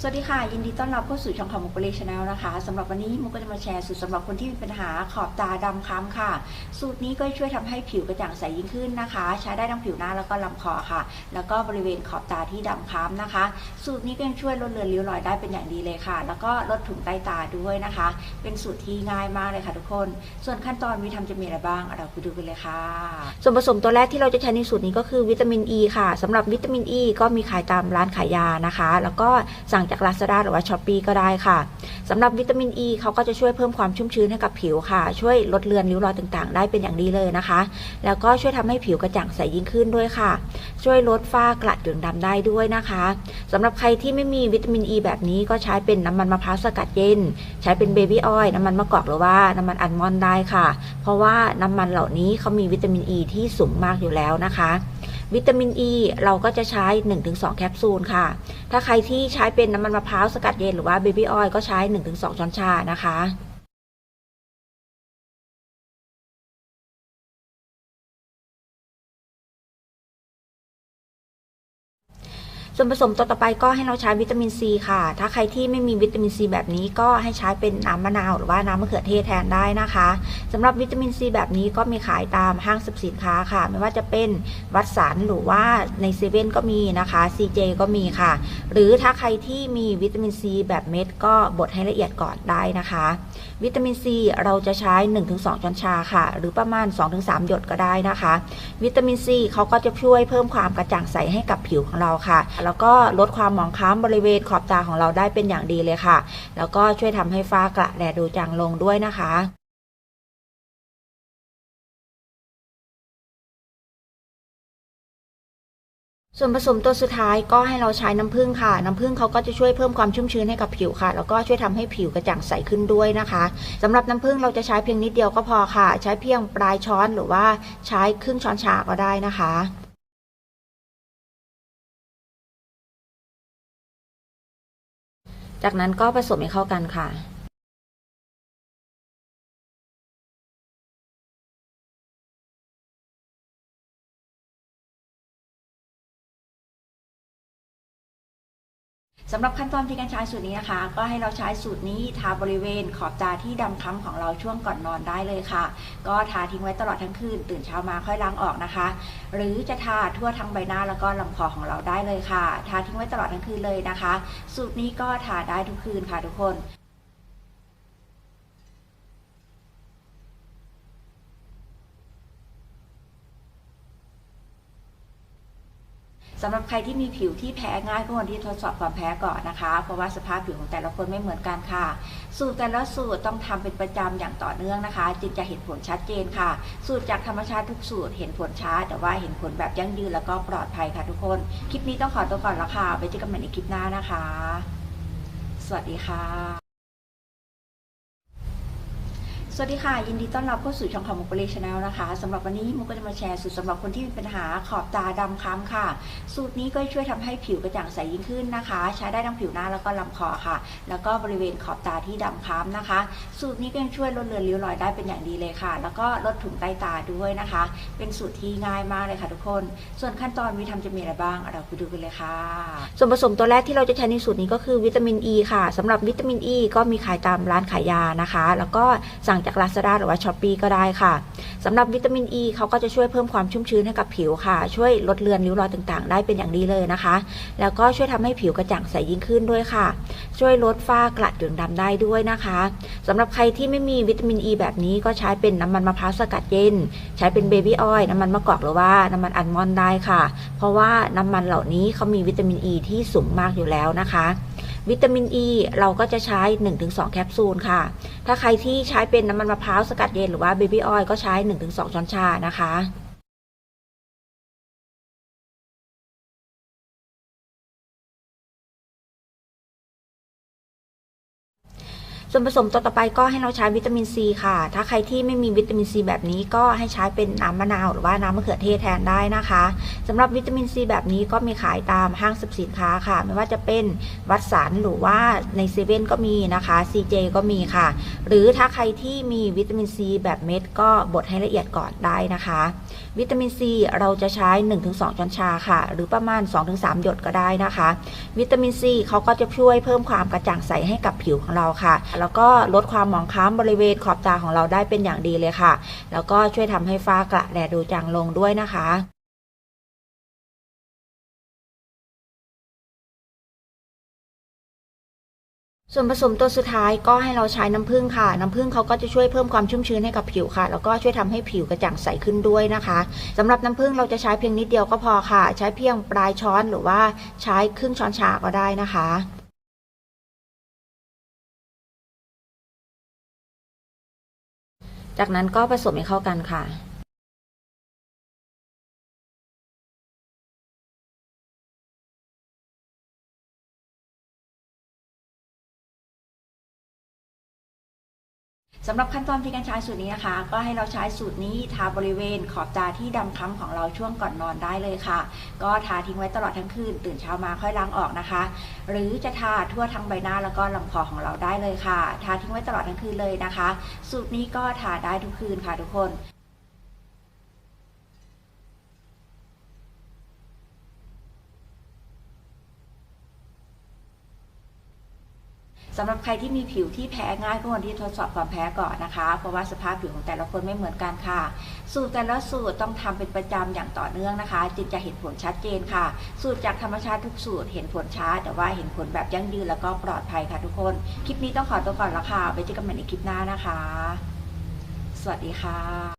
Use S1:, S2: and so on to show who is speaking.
S1: สวัสดีค่ะ ยินดีต้อนรับเข้าสู่ช่องของมุกเปรชแนลนะคะสำหรับวันนี้มุกก็จะมาแชร์สูตรสำหรับคนที่มีปัญหาขอบตาดำค้ำค่ะ สูตรนี้ก็ช่วยทำให้ผิวกระจ่างใสยิ่งขึ้นนะคะ ใช้ได้ทั้งผิวหน้าแล้วก็ลำคอค่ะ แล้วก็บริเวณขอบตาที่ดำค้ำนะคะ สูตรนี้ก็ยังช่วยลดเลือนริ้วรอยได้เป็นอย่างดีเลยค่ะ แล้วก็ลดถุงใต้ตาด้วยนะคะ เป็นสูตรที่ง่ายมากเลยค่ะ ทุกคน ส่วนขั้นตอนวิธีทำจะมีอะไรบ้างเราไปดูกันเลยค่ะ ส่วนผสมตัวแรกที่เราจะใช้ในสูตรนี้ก็คือวิตามินอ e ีค่ะสำหรับวิตามินอ e ีก็มีขายตามร้านขายยานะคะ แล้วก็สั่งจาก Lazada หรือว่า s h อ p e e ก็ได้ค่ะสำหรับวิตามินอ e ีเขาก็จะช่วยเพิ่มความชุ่มชื้นให้กับผิวค่ะ ช่วยลดเลือนริ้วรอยต่างๆ ได้เป็นอย่างดีเลยนะคะ แล้วก็ช่วยทำให้ผิวกระจ่างใสยิ่งขึ้นด้วยค่ะ ช่วยลดฝ้ากระด่งดำได้ด้วยนะคะสำหรับใครที่ไม่มีวิตามินอ e ีแบบนี้ก็ใช้เป็นน้ำมันมะพร้าวสกัดเย็น ใช้เป็นเบบี้ออยล์น้ำมันมะกอกหรือว่าน้ำมันอัลมอนด์ได้ค่ะ เพราะว่าน้ำมันเหล่านี้เขามีวิตามินอ e ีที่สูงมากอยู่แล้วนะคะ วิตามินอ e ีเราก็จะใช้ 1-2 แคปซูลค่ะ ถ้าใครที่ใช้เป็นน้ำมันมะพร้าวสกัดเย็นหรือว่าเบบี้ออยล์ก็ใช้ 1-2 ช้อนชานะคะ ส่วนผสมตัวต่อไปก็ให้เราใช้วิตามินซีค่ะ ถ้าใครที่ไม่มีวิตามินซีแบบนี้ก็ให้ใช้เป็นน้ำมะนาว หรือว่าน้ำมะเขือเทศแทนได้นะคะสำหรับวิตามินซีแบบนี้ก็มีขายตามห้างสรรพสินค้าค่ะ ไม่ว่าจะเป็นวัดสันหรือว่าในเซเว่นก็มีนะคะ CJ ก็มีค่ะ หรือถ้าใครที่มีวิตามินซีแบบเม็ดก็บดให้ละเอียดก่อนได้นะคะ วิตามินซีเราจะใช้ 1-2 ช้อนชาค่ะ หรือประมาณ 2-3 หยดก็ได้นะคะ วิตามินซีเขาก็จะช่วยเพิ่มความกระจ่างใสให้กับผิวของเราค่ะแล้วก็ลดความหมองคล้ำบริเวณขอบตาของเราได้เป็นอย่างดีเลยค่ะ แล้วก็ช่วยทำให้ฝ้ากระแดดูจางลงด้วยนะคะส่วนผสมตัวสุดท้ายก็ให้เราใช้น้ำผึ้งค่ะ น้ำผึ้งเขาก็จะช่วยเพิ่มความชุ่มชื้นให้กับผิวค่ะ แล้วก็ช่วยทำให้ผิวกระจ่างใสขึ้นด้วยนะคะสำหรับน้ำผึ้งเราจะใช้เพียงนิดเดียวก็พอค่ะ ใช้เพียงปลายช้อนหรือว่าใช้ครึ่งช้อนชาก็ได้นะคะ จากนั้นก็ผสมให้เข้ากันค่ะ สำหรับขั้นตอนที่การใช้สูตรนี้นะคะ ก็ให้เราใช้สูตรนี้ทาบริเวณขอบตาที่ดำคล้ำของเราช่วงก่อนนอนได้เลยค่ะ ก็ทาทิ้งไว้ตลอดทั้งคืน ตื่นเช้ามาค่อยล้างออกนะคะ หรือจะทาทั่วทั้งใบหน้าแล้วก็ลำคอของเราได้เลยค่ะ ทาทิ้งไว้ตลอดทั้งคืนเลยนะคะ สูตรนี้ก็ทาได้ทุกคืนค่ะทุกคน สำหรับใครที่มีผิวที่แพ้ง่ายก็ควรที่ทดสอบความแพ้ก่อนนะคะ เพราะว่าสภาพผิวของแต่ละคนไม่เหมือนกันค่ะ สูตรแต่ละสูตรต้องทำเป็นประจำอย่างต่อเนื่องนะคะ จึงจะเห็นผลชัดเจนค่ะ สูตรจากธรรมชาติทุกสูตรเห็นผลช้า แต่ว่าเห็นผลแบบยั่งยืนแล้วก็ปลอดภัยค่ะทุกคน คลิปนี้ต้องขอตัวก่อนละค่ะไว้เจอกันใหม่ในคลิปหน้านะคะ สวัสดีค่ะ สวัสดีค่ะ ยินดีต้อนรับเข้าสู่ช่องของมุกเปรชแนลนะคะสำหรับวันนี้มุกก็จะมาแชร์สูตรสำหรับคนที่มีปัญหาขอบตาดำคล้ำค่ะ สูตรนี้ก็ช่วยทำให้ผิวกระจ่างใสยิ่งขึ้นนะคะ ใช้ได้ทั้งผิวหน้าแล้วก็ลำคอค่ะ แล้วก็บริเวณขอบตาที่ดำคล้ำนะคะ สูตรนี้ก็ยังช่วยลดเลือนริ้วรอยได้เป็นอย่างดีเลยค่ะ แล้วก็ลดถุงใต้ตาด้วยนะคะ เป็นสูตรที่ง่ายมากเลยค่ะทุกคน ส่วนขั้นตอนวิธีทำจะมีอะไรบ้างเราไปดูกันเลยค่ะ ส่วนผสมตัวแรกที่เราจะใช้ในสูตรนี้ก็คือวิตามินอ e ีค่ะสำหรับวิตามินอ e ีก็มีขายตามร้านขายยานะคะ แล้วก็สั่งจาก Lazada หรือว่า s h อ p e e ก็ได้ค่ะสำหรับวิตามินอ e ีเขาก็จะช่วยเพิ่มความชุ่มชื้นให้กับผิวค่ะ ช่วยลดเลือนริ้วรอยต่างๆ ได้เป็นอย่างดีเลยนะคะ แล้วก็ช่วยทำให้ผิวกระจ่างใสยิ่งขึ้นด้วยค่ะ ช่วยลดฝ้ากระด่งดำได้ด้วยนะคะสำหรับใครที่ไม่มีวิตามินอ e ีแบบนี้ก็ใช้เป็นน้ำมันมะพร้าวสกัดเย็น ใช้เป็นเบบี้ออยล์น้ำมันมะกอกหรือว่าน้ำมันอัลมอนด์ได้ค่ะ เพราะว่าน้ำมันเหล่านี้เขามีวิตามินอ e ีที่สูงมากอยู่แล้วนะคะ วิตามินอ e ีเราก็จะใช้ 1-2 แคปซูลค่ะ ถ้าใครที่ใช้เป็นน้ำมันมะพร้าวสกัดเย็นหรือว่าเบบี้ออยล์ก็ใช้ 1-2 ช้อนชานะคะ ส่วนผสมตัวต่อไปก็ให้เราใช้วิตามินซีค่ะ ถ้าใครที่ไม่มีวิตามินซีแบบนี้ก็ให้ใช้เป็นน้ำมะนาวหรือว่าน้ำมะเขือเทศแทนได้นะคะสำหรับวิตามินซีแบบนี้ก็มีขายตามห้างสรรพสินค้าค่ะ ไม่ว่าจะเป็นวัดสันหรือว่าในเซเว่นก็มีนะคะ CJ ก็มีค่ะ หรือถ้าใครที่มีวิตามินซีแบบเม็ดก็บดให้ละเอียดก่อนได้นะคะ วิตามินซีเราจะใช้ 1-2ช้อนชาค่ะ หรือประมาณ 2-3 หยดก็ได้นะคะ วิตามินซีเขาก็จะช่วยเพิ่มความกระจ่างใสให้กับผิวของเราค่ะแล้วก็ลดความหมองคล้ำบริเวณขอบตาของเราได้เป็นอย่างดีเลยค่ะ แล้วก็ช่วยทำให้ฝ้ากระแดดดูจางลงด้วยนะคะส่วนผสมตัวสุดท้ายก็ให้เราใช้น้ำผึ้งค่ะ น้ำผึ้งเขาก็จะช่วยเพิ่มความชุ่มชื้นให้กับผิวค่ะ แล้วก็ช่วยทำให้ผิวกระจ่างใสขึ้นด้วยนะคะสำหรับน้ำผึ้งเราจะใช้เพียงนิดเดียวก็พอค่ะ ใช้เพียงปลายช้อนหรือว่าใช้ครึ่งช้อนชาก็ได้นะคะ จากนั้นก็ผสมให้เข้ากันค่ะ สำหรับขั้นตอนที่การใช้สูตรนี้นะคะ ก็ให้เราใช้สูตรนี้ทาบริเวณขอบตาที่ดำคล้ำของเราช่วงก่อนนอนได้เลยค่ะ ก็ทาทิ้งไว้ตลอดทั้งคืนตื่นเช้ามาค่อยล้างออกนะคะ หรือจะทาทั่วทั้งใบหน้าแล้วก็ลำคอของเราได้เลยค่ะ ทาทิ้งไว้ตลอดทั้งคืนเลยนะคะ สูตรนี้ก็ทาได้ทุกคืนค่ะทุกคน สำหรับใครที่มีผิวที่แพ้ง่ายก็ควรที่ทดสอบความแพ้ก่อนนะคะ เพราะว่าสภาพผิวของแต่ละคนไม่เหมือนกันค่ะ สูตรแต่ละสูตรต้องทำเป็นประจำอย่างต่อเนื่องนะคะ จึงจะเห็นผลชัดเจนค่ะ สูตรจากธรรมชาติทุกสูตรเห็นผลช้า แต่ว่าเห็นผลแบบยั่งยืนแล้วก็ปลอดภัยค่ะทุกคน คลิปนี้ต้องขอตัวก่อนแล้วค่ะไว้เจอกันใหม่ในคลิปหน้านะคะ สวัสดีค่ะ